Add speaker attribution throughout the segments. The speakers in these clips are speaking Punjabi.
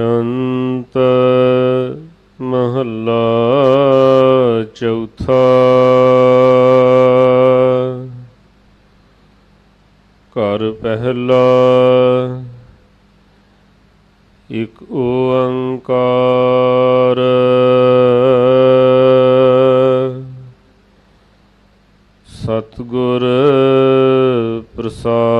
Speaker 1: ਛੰਤ ਮਹੱਲਾ ਚੌਥਾ। ਘਰ ਪਹਿਲਾ ਇਕ ਓੰਕਾਰ। ਸਤਿਗੁਰ ਪ੍ਰਸਾਦ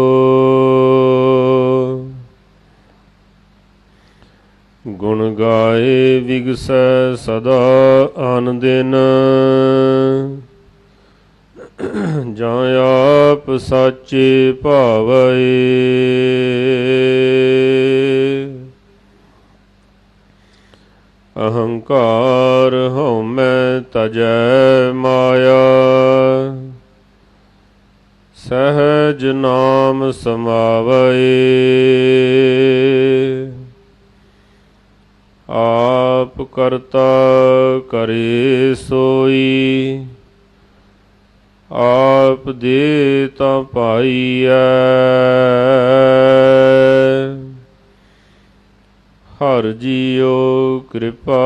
Speaker 1: ਗੁਣ ਗਾਏ ਵਿਗਸੈ ਸਦਾ ਆਨੰਦਿਨ। ਜਾਂ ਆਪ ਸਾਚੇ ਭਾਵੈ। ਅਹੰਕਾਰ ਹਉਮੈ ਤਜੈ ਮਾਇਆ। ਸਹਿਜ ਨਾਮ ਸਮਾਵੈ ਆਪ ਕਰਤਾ ਕਰੇ ਸੋਈ। ਆਪ ਦੇ ਤਾਂ ਪਾਈਐ। ਹਰ ਜੀਓ ਕਿਰਪਾ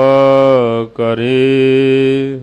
Speaker 1: ਕਰੇ।